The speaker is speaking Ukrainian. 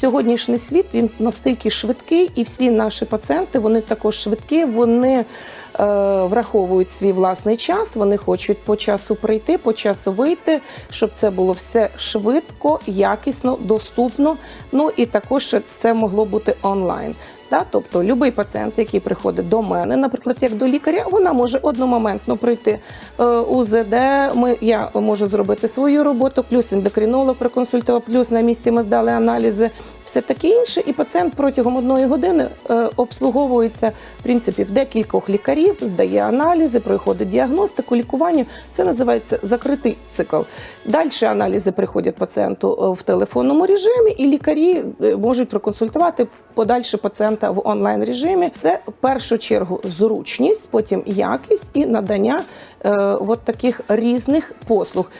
Сьогоднішній світ він настільки швидкий, і всі наші пацієнти вони також швидкі. Вони враховують свій власний час. Вони хочуть по часу прийти, по часу вийти, щоб це було все швидко, якісно, доступно. Ну і також це могло бути онлайн. Да? Тобто, будь-який пацієнт, який приходить до мене, наприклад, як до лікаря, вона може одномоментно прийти е, УЗД. Ми, я можу зробити свою роботу, плюс ендокринолог проконсультував, плюс на місці ми здали аналізи, все таке інше. І пацієнт протягом одної години е, обслуговується в принципі в декількох лікарів, здає аналізи, проходить діагностику, лікування. Це називається закритий цикл. Далі аналізи приходять пацієнту е, в телефонному режимі, і лікарі е, можуть проконсультувати подальше пацієнта в онлайн режимі. Це в першу чергу зручність, потім якість і надання е, от таких різних послуг.